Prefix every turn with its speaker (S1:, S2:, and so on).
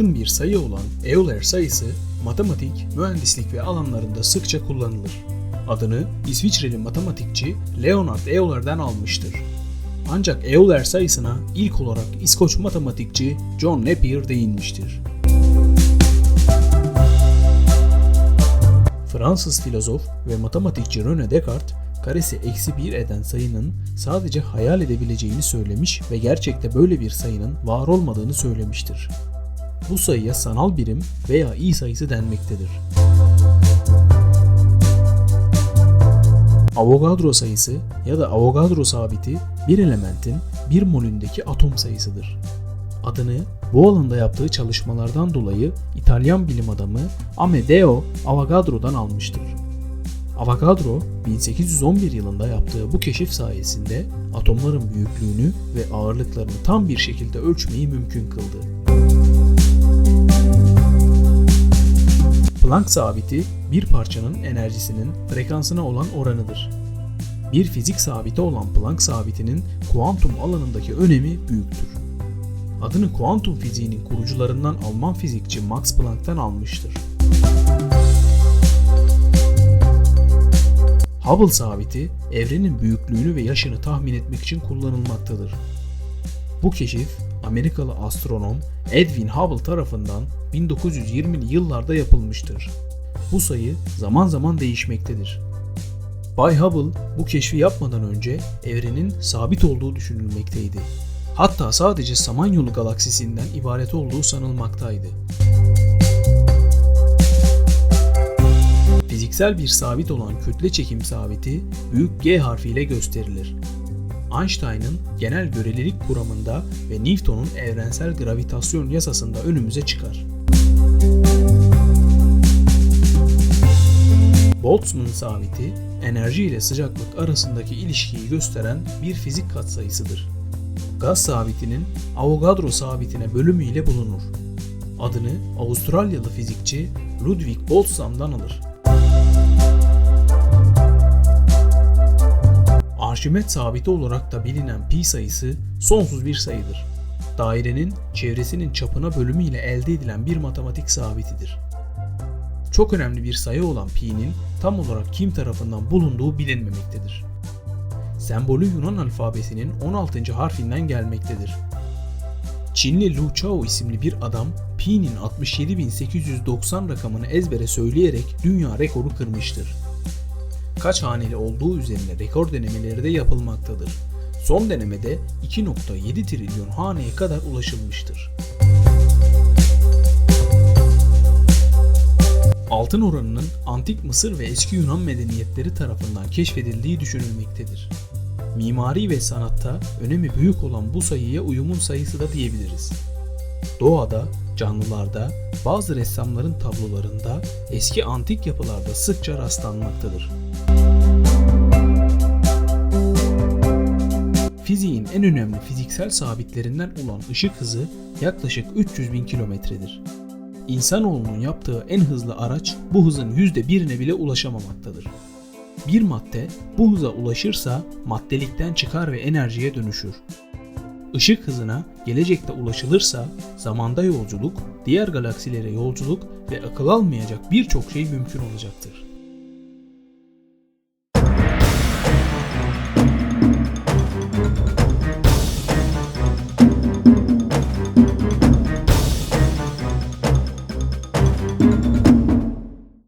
S1: bir sayı olan Euler sayısı matematik, mühendislik ve alanlarında sıkça kullanılır. Adını İsviçreli matematikçi Leonard Euler'den almıştır. Ancak Euler sayısına ilk olarak İskoç matematikçi John Napier değinmiştir. Fransız filozof ve matematikçi René Descartes, karesi eksi 1 eden sayının sadece hayal edebileceğini söylemiş ve gerçekte böyle bir sayının var olmadığını söylemiştir. Bu sayıya sanal birim veya i sayısı denmektedir. Avogadro sayısı ya da Avogadro sabiti bir elementin bir molündeki atom sayısıdır. Adını bu alanda yaptığı çalışmalardan dolayı İtalyan bilim adamı Amedeo Avogadro'dan almıştır. Avogadro 1811 yılında yaptığı bu keşif sayesinde atomların büyüklüğünü ve ağırlıklarını tam bir şekilde ölçmeyi mümkün kıldı. Planck sabiti bir parçanın enerjisinin frekansına olan oranıdır. Bir fizik sabiti olan Planck sabitinin kuantum alanındaki önemi büyüktür. Adını kuantum fiziğinin kurucularından Alman fizikçi Max Planck'tan almıştır. Hubble sabiti evrenin büyüklüğünü ve yaşını tahmin etmek için kullanılmaktadır. Bu keşif Amerikalı astronom Edwin Hubble tarafından 1920'li yıllarda yapılmıştır. Bu sayı zaman zaman değişmektedir. Bay Hubble bu keşfi yapmadan önce evrenin sabit olduğu düşünülmekteydi. Hatta sadece Samanyolu galaksisinden ibaret olduğu sanılmaktaydı. Fiziksel bir sabit olan kütle çekim sabiti büyük G harfiyle gösterilir. Einstein'ın genel görelilik kuramında ve Newton'un evrensel gravitasyon yasasında önümüze çıkar. Boltzmann sabiti, enerji ile sıcaklık arasındaki ilişkiyi gösteren bir fizik katsayısıdır. Gaz sabitinin Avogadro sabitine bölümü ile bulunur. Adını Avustralyalı fizikçi Ludwig Boltzmann'dan alır. Arşimet sabiti olarak da bilinen pi sayısı sonsuz bir sayıdır. Dairenin çevresinin çapına bölümü ile elde edilen bir matematik sabitidir. Çok önemli bir sayı olan pi'nin tam olarak kim tarafından bulunduğu bilinmemektedir. Sembolü Yunan alfabesinin 16. harfinden gelmektedir. Çinli Lu Chao isimli bir adam pi'nin 67.890 rakamını ezbere söyleyerek dünya rekoru kırmıştır kaç haneli olduğu üzerine rekor denemeleri de yapılmaktadır. Son denemede 2.7 trilyon haneye kadar ulaşılmıştır. Altın oranının antik Mısır ve eski Yunan medeniyetleri tarafından keşfedildiği düşünülmektedir. Mimari ve sanatta önemi büyük olan bu sayıya uyumun sayısı da diyebiliriz. Doğada, canlılarda, bazı ressamların tablolarında, eski antik yapılarda sıkça rastlanmaktadır. Fiziğin en önemli fiziksel sabitlerinden olan ışık hızı yaklaşık 300 bin kilometredir. İnsanoğlunun yaptığı en hızlı araç bu hızın %1'ine bile ulaşamamaktadır. Bir madde bu hıza ulaşırsa maddelikten çıkar ve enerjiye dönüşür. Işık hızına gelecekte ulaşılırsa zamanda yolculuk, diğer galaksilere yolculuk ve akıl almayacak birçok şey mümkün olacaktır.